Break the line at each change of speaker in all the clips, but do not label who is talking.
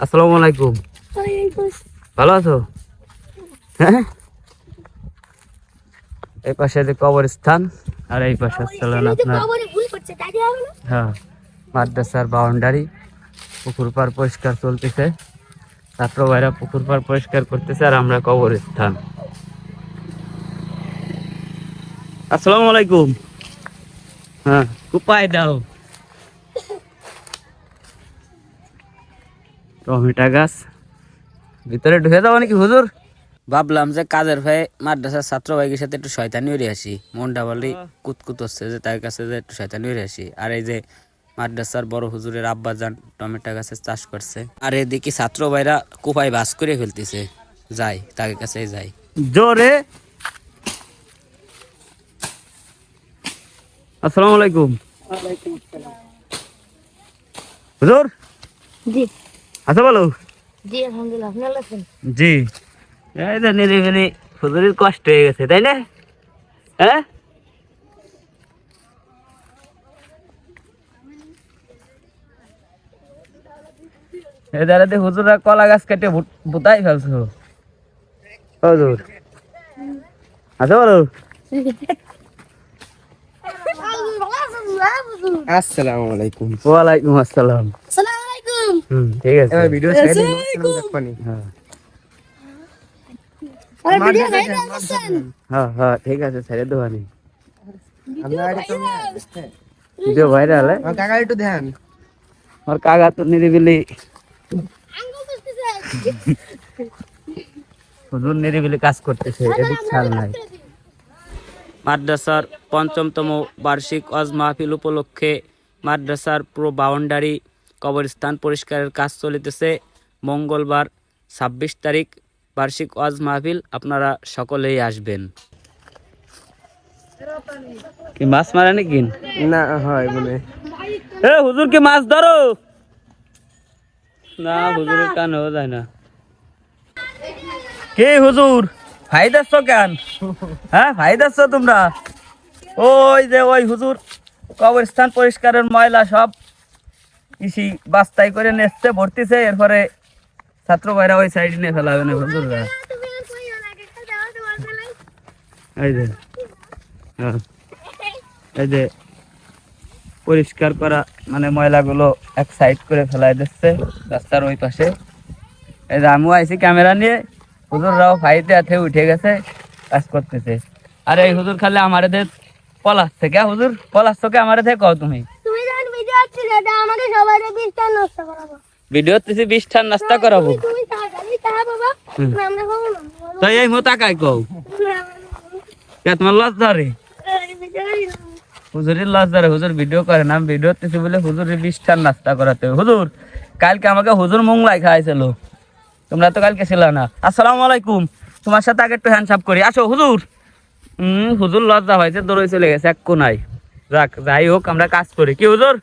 আসসালামু আলাইকুম। ভালো আছো? হ্যাঁ? এই পাশে যে কবরস্থান আর এই পাশে চলেন আপনার হ্যাঁ মাদ্রাসার বাউন্ডারি পুকুর পার পরিষ্কার চলতেছে। ছাত্র ভাইরা পুকুর পার পরিষ্কার করতেছে আর আমরা কবরস্থান। আসসালামু আলাইকুম। হ্যাঁ কুপায় দাও। টমেটো গাছ। ভিতরে ঢুকে যাব নাকি হুজুর? ভাবলাম যে কাজের ভাই মাদ্রাসার ছাত্র ভাইয়ের সাথে একটু শয়তানি উড়ে আসি। মনটা বলি কুতকুত হচ্ছে যে তার কাছে যে একটু শয়তানি উড়ে আসি। আর এই যে মাদ্রাসার বড় হুজুরের আব্বা যান টমেটো গাছের চাষ করছে। আর এদিকে ছাত্র ভাইরা কুপায় বাস করে ফেলতেছে। যাই তার কাছে যাই জোরে। আসসালামু আলাইকুম। হুজুর?
জি।
আচ্ছা বলো।
জি আলহামদুলিল্লাহ আপনি ভালো আছেন?
জি। এই তো নিরিবিলি হুজুরের কষ্ট হয়ে গেছে তাই না? হ্যাঁ? এই দাঁড়াতে হুজুরা কলা গাছ কেটে বুতাই ফেলছো হুজুর। আচ্ছা বলো।
আসসালামু আলাইকুম।
ওয়ালাইকুম আসসালাম। হুম ঠিক আছে।
এবার ভিডিও দিন দেখবানি
হ্যাঁ।
আরে ভিডিও নাই আছেন
হ্যাঁ হ্যাঁ ঠিক আছে ছেড়ে দেওয়ানি
আমরা
ভিডিও ভাইরাল
আমার কাকা একটু ধ্যান
আমার কাকা তো নিরিবিলি। হুজুর নিরিবিলি কাজ করতেছে এদিক ছাড় নাই। মাদ্রাসার পঞ্চমতম বার্ষিক অজ মাহফিল উপলক্ষে মাদ্রাসার পুরো বাউন্ডারি কবরস্থান পরিষ্কারের কাজ চলিতেছে। মঙ্গলবার ছাব্বিশ তারিখ বার্ষিক ওয়াজ মাহফিল আপনারা সকলেই আসবেন। কি মাছ মারা নাকি?
না হয় মানে।
এ হুজুর কি মাছ ধরো? না হুজুরের কানেও যায় না। কে হুজুর? ভাই যাচ্ছ কেন? হ্যাঁ ভাই যাচ্ছ তোমরা? ওই যে ওই হুজুর কবরস্থান পরিষ্কারের ময়লা সব ইসি বাস্তাই করে নেচতে ভর্তিছে, এরপরে ছাত্র ভাইরা ওই সাইডে নিয়ে ফেলাবে না
বেলায়
এই যে হ্যাঁ। এই যে, পরিষ্কার করা মানে ময়লাগুলো এক সাইড করে ফেলাই দিচ্ছে, রাস্তার ওই পাশে। এই যে আমিও আইসি ক্যামেরা নিয়ে হুজুররাও ফাইতে আছে উঠে গেছে, কাজ করতেছে। আর এই হুজুর খালি আমার এদের পলাচ্ছে কে হুজুর পলাচ্ছ কে আমার এদের কও তুমি।
ভিডিও আমাকে সবাই বিশটা নষ্ট করাবো।
ভিডিও তুই বিশটার নাস্তা করাবো।
তুমি তুমি তা বাবা আমরা খাব না
তো এই মতো কাই কও। কে তোমার ধরে? হুজুরের লস ধরে হুজুর ভিডিও করে না ভিডিও করতেছি বলে হুজুরের বিশটার নাস্তা করাতে হুজুর কালকে আমাকে হুজুর মোংলাই খাওয়াইছিল। তোমরা তো কালকে ছিল না। আসসালামু আলাইকুম। তোমার সাথে আগে একটু হ্যান্ডসাপ করি। আসো হুজুর। হুম হুজুর লজ্জা হয়েছে দৌড়ে চলে গেছে এক কোনায়। যাক যাই হোক আমরা কাজ করি। কি হুজুর?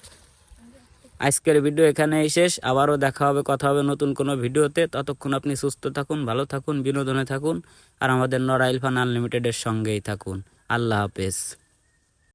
আজকের ভিডিও এখানেই শেষ। আবারও দেখা হবে, কথা হবে নতুন কোনো ভিডিওতে। ততক্ষণ আপনি সুস্থ থাকুন, ভালো থাকুন, বিনোদনে থাকুন, আর আমাদের নড়াইল ফান আনলিমিটেডের সঙ্গেই থাকুন। আল্লাহ হাফেজ।